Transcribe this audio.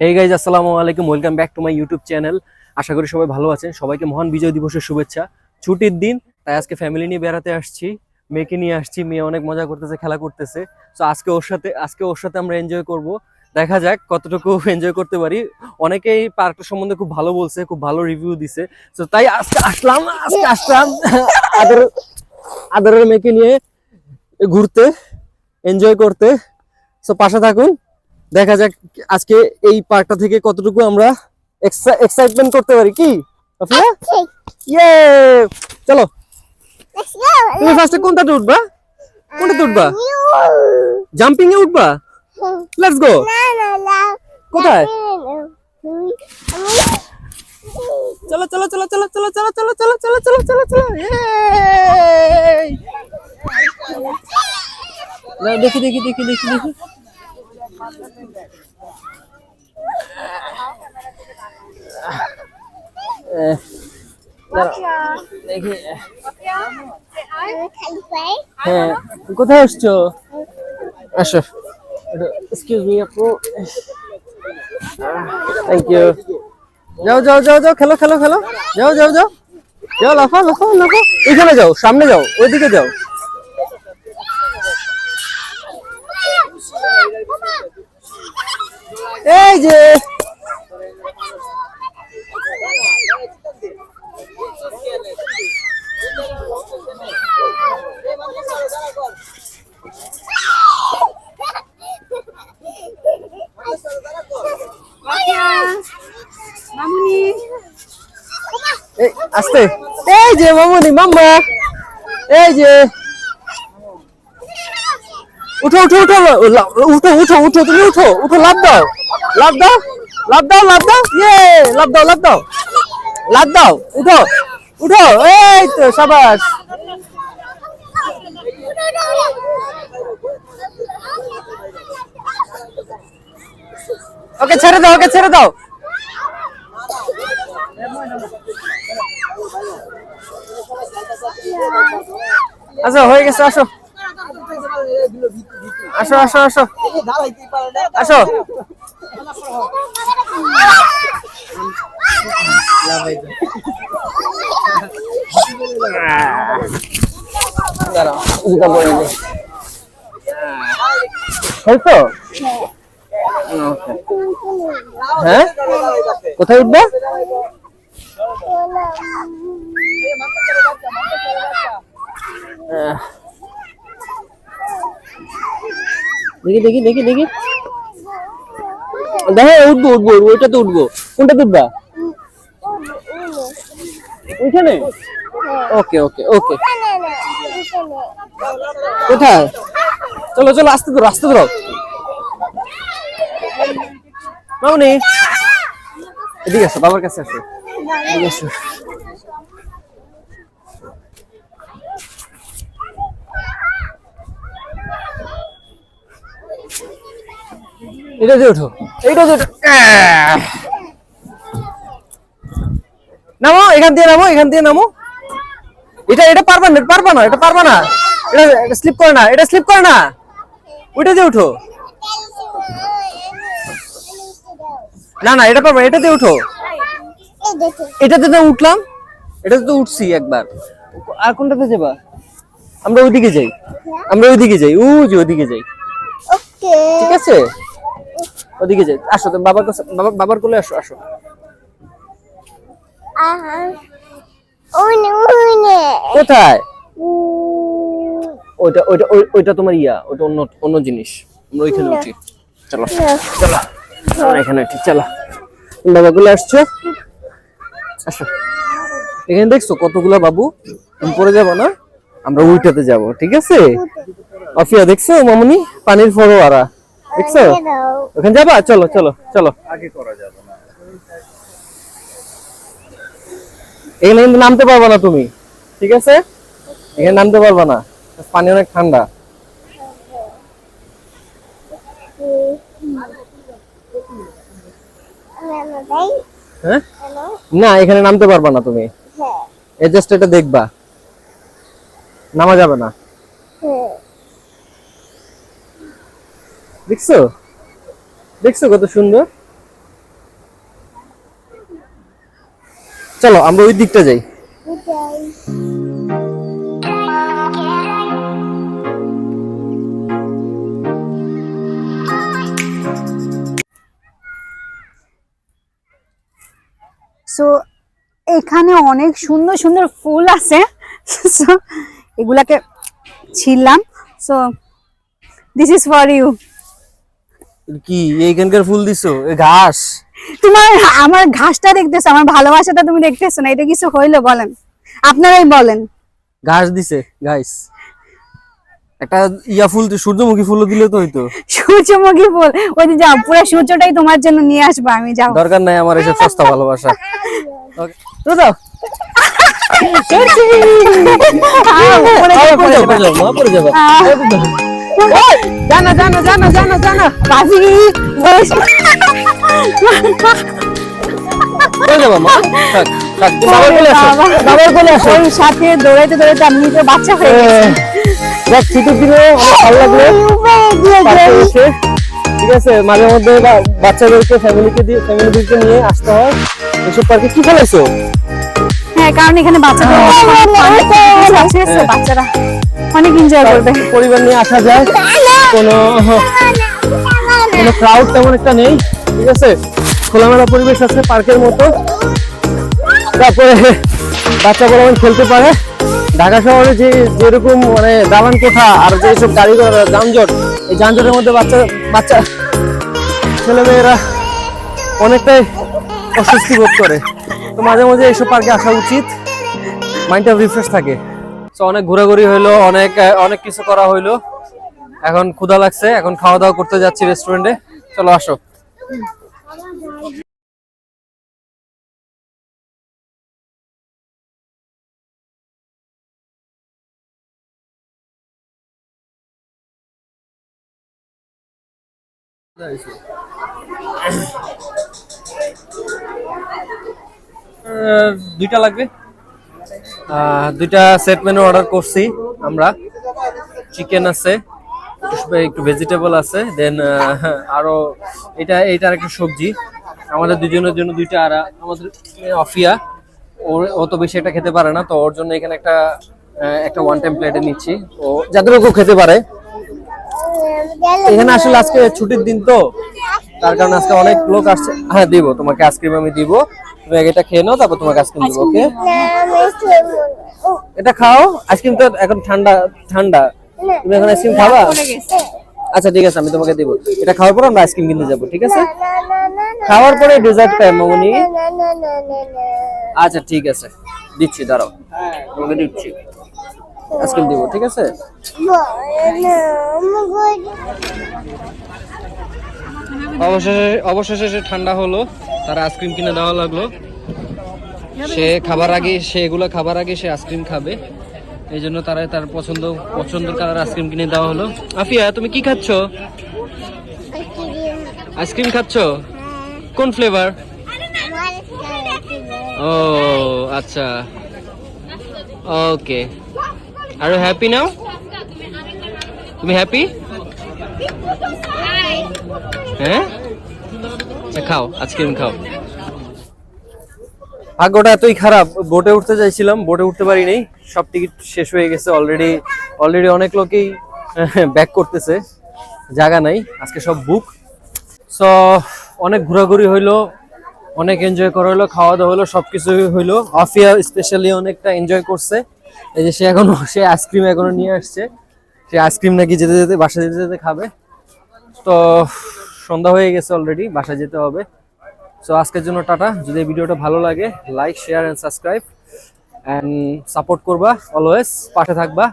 এই গাইজ আসসালামু আলাইকুম। Welcome back to my YouTube channel আশা করি সবাই ভালো আছেন। সবাইকে মহান বিজয় দিবসের শুভেচ্ছা। ছুটির দিন, তাই আজকে ফ্যামিলি নিয়ে বেড়াতে আসছি। মেয়েকে নিয়ে আসছি। মেয়ে অনেক মজা করতেছে, খেলা করতেছে। তো আজকে ওর সাথে, আজকে ওর সাথে আমরা এনজয় করব। দেখা যাক কতটুকু এনজয় করতে পারি। অনেকেই পার্কটা সম্বন্ধে খুব ভালো বলছে, খুব ভালো রিভিউ দিছে। তো তাই আজকে আসলাম আজকে আসলাম। আদর, আদরের মেয়েকে নিয়ে ঘুরতে এনজয় করতে। তো পাশে থাকুন। দেখা যাক আজকে এই পার্কটা থেকে কতটুকু আমরা এক্সাইটমেন্ট করতে পারি কি ইয়ে চলো তুমি ফার্স্টে কোনটাতে উঠবা কোনটাতে উঠবা. জাম্পিং এ উঠবা লেটস গো. কোথায়. চলো চলো চলো চলো চলো চলো চলো চলো চলো চলো চলো চলো দেখি দেখি দেখি দেখি দেখি কোথায় আসছো? আসো। এক্সকিউজ মি আপু। থ্যাংক ইউ যাও যাও যাও যাও, খেলো খেলো খেলো। যাও যাও যাও। যাও লাফা লাফা লাফা এখানে যাও, সামনে যাও, ওইদিকে যাও। এই যে মামুনি এই আস্তে এই যে মামুনি মাম্মা এই যে উঠো উঠো উঠো ও, লা- উঠো উঠো উঠো তুমি উঠো উঠো লাভ দাও লাভ দাও লাভ দাও লাভ দাও। ইয়ে লাভ দাও লাভ দাও। লাভ দাও, উঠো উঠো। এই তো, সাবাস। ওকে ছেড়ে দাও, ওকে ছেড়ে দাও। আচ্ছা হয়ে গেছে, আসো। আসো আসো আসো। আসো। জুতা পরে নে। হয়েছো? Okay. হ্যাঁ কোথায় উঠবে আহ। দেখি দেখি দেখি দেখি দেখো উঠবো উঠবো ওইটাতে উঠবো। কোনটাতে উঠবা ওইখানে ওকে ওকে ওকে। কোথায়? চলো চলো, আস্তে ধরো আস্তে ধরো। মামনি? এদিকে আসো, বাবার কাছে আসো। এদিকে আসো। এটা দিয়ে ওঠো। এইটা দিয়ে নামো এখান দিয়ে নামো এখান দিয়ে নামো। এটা এটা পারবা না পারবা না এটা পারবা না। এটা স্লিপ করে না এটা স্লিপ করে না। ওইটা দিয়ে উঠো। না না এটা পারবা না, এটা দিয়ে উঠো। এটাতে তো উঠলাম এটাতে তো উঠছি একবার। আর কোনটাতে যাবা? আমরা ওইদিকে যাই। আমরা ওইদিকে যাই ও যে ওইদিকে যাই। ঠিক আছে? ওদিকে যাই। আসো তো বাবার কাছে বাবা বাবার কোলে আসো আসো. কোথায়? ওইটা ওইটা ওইটা তোমার ইয়া ওইটা অন্য অন্য জিনিস। আমরা ওইখানে উঠি। চলো। চলো। আমরা এখানে উঠি। চলো। বাবা গুলো আসছো? আসো। এখানে দেখছ কতগুলো বাবু? তুমি পড়ে যাব না? আমরা উইটাতে যাব ঠিক আছে? অফিয়া দেখছ মামুনি? পানির ফরোয়ারা। দেখছ? ওখানে যাবা? চলো চলো চলো। এখানে কিন্তু নামতে পারবে না তুমি ঠিক আছে? এখানে নামতে পারবে না পানি অনেক ঠান্ডা। হ্যাঁ? না এখানে নামতে পারবে না তুমি। হ্যাঁ। জাস্ট এটা দেখবা। নামা যাবে না। দেখছ? দেখছ কত সুন্দর? চলো, আমরা ওই দিকটা যাই। সো এখানে অনেক সুন্দর সুন্দর ফুল আছে। সো এগুলাকে ছিললাম so this is for you কি এইখানকার ফুল দিছো? ঘাস। তোমার আমার ঘাসটা দেখতেছো আমার ভালোবাসাটা তুমি দেখতেছো না এটা কিছু হইল বলেন। আপনারাই বলেন। ঘাস দিছে গাইস একটা ইয়া ফুল তো সূর্যমুখী ফুলও দিলে তো হইতো। সূর্যমুখী ফুল ওই যে যাও পুরো সূর্যটাই তোমার জন্য নিয়ে আসব আমি যাও দরকার নাই আমার এসব সস্তা ভালোবাসা। তো পড়ে মা, পড়ে যাবা। জানা জানা জানা জানা জানা। বাজি, সাথে দৌড়াইতে দৌড়াইতে আমি তো বাচ্চা হয়ে গেছি। ভালো লাগল। ঠিক আছে মাঝে মধ্যে বাচ্চাদেরকে ফ্যামিলিকে দিয়ে ফ্যামিলিদেরকে নিয়ে আসতে হয়। এসব পার্কে কি ফেলাইছো হ্যাঁ কারণ এখানে বাচ্চাদের বাচ্চারা। অনেক এনজয় করবে। পরিবার নিয়ে আসা যায়। কোনো কোনো ক্রাউড তেমন একটা নেই ঠিক আছে? খোলামেলা পরিবেশ আছে পার্কের মতো। তারপরে বাচ্চা বড় খেলতে পারে। ঢাকা শহরে যে যেরকম মানে দালান কোঠা আর যেসব গাড়ি ঘোড়া যানজট এই যানজটের মধ্যে বাচ্চা বাচ্চা ছেলেমেয়েরা অনেকটাই অস্বস্তি বোধ করে। তো মাঝে মাঝে এইসব পার্কে আসা উচিত। মাইন্ডটা রিফ্রেশ থাকে। তো অনেক ঘোরাঘুরি হইল, অনেক অনেক কিছু করা হইল। এখন ক্ষুধা লাগছে, এখন খাওয়া দাওয়া করতে যাচ্ছি রেস্টুরেন্টে চলো আসো। দুইটা লাগবে। দুইটা সেট মেনু অর্ডার করছি আমরা। চিকেন আছে, একটু ভেজিটেবল আছে দেন আরও এটা এটার একটা সবজি। আমাদের দুজনের জন্য দুইটা আর, আমাদের অফিয়া। ওর, ও বেশি এটা খেতে পারে না, তো ওর জন্য এখানে একটা একটা ওয়ান টাইম প্লেটে নিচ্ছি। ও যাদের ওকে খেতে পারে। এখানে আসলে আজকে ছুটির দিন তো, তার কারণে আজকে অনেক লোক আসছে। হ্যাঁ দিব, তোমাকে আইসক্রিম আমি দিব। তুমি আগে এটা খেয়ে নাও তারপর তোমাকে আইসক্রিম দিব ওকে? এটা খাও আইসক্রিম তো এখন ঠান্ডা ঠান্ডা। তুমি এখন আইসক্রিম খাবা? আচ্ছা ঠিক আছে আমি তোমাকে দিব। এটা খাওয়ার পর আমরা আইসক্রিম কিনতে যাব ঠিক আছে? খাওয়ার পরে ডেজার্ট খাই মামুনি আচ্ছা ঠিক আছে। দিচ্ছি দাঁড়াও। তোমাকে দিচ্ছি। আইসক্রিম দিব ঠিক আছে? অবশেষে অবশেষে ঠান্ডা হলো। তার আইসক্রিম কিনে দেওয়া লাগল। সে খাবার আগে, সে এগুলো খাবার আগে সে আইসক্রিম খাবে। এই জন্য তারা তার পছন্দ, পছন্দের কালার আইসক্রিম কিনে দেওয়া হলো। আফিয়া, তুমি কি খাচ্ছ? আইসক্রিম খাচ্ছ? কোন ফ্লেভার? ও আচ্ছা। ওকে। আর হ্যাপি নাও? তুমি হ্যাপি? হ্যাঁ? আচ্ছা খাও আইসক্রিম খাও। ভাগ্যটা এতই খারাপ, বোটে উঠতে চাইছিলাম, বোটে উঠতে পারি নাই। সব টিকিট শেষ হয়ে গেছে অলরেডি অলরেডি অনেক লোকেই ব্যাক করতেছে, জায়গা নাই, আজকে সব বুক সো অনেক ঘোরাঘুরি হইল, অনেক এনজয় করা হলো খাওয়া দাওয়া হলো সব কিছুই হইল। আফিয়া স্পেশালি অনেকটা এনজয় করছে। এই যে সে এখনও, সে আইসক্রিম এখনও নিয়ে আসছে। সে আইসক্রিম নাকি যেতে যেতে বাসা যেতে যেতে খাবে। তো সন্ধ্যা হয়ে গেছে অলরেডি বাসা যেতে হবে। সো আজকের জন্য টাটা। যদি ভিডিওটা ভালো লাগে like share and subscribe and support করবা অলওয়েজ পাশে থাকবা।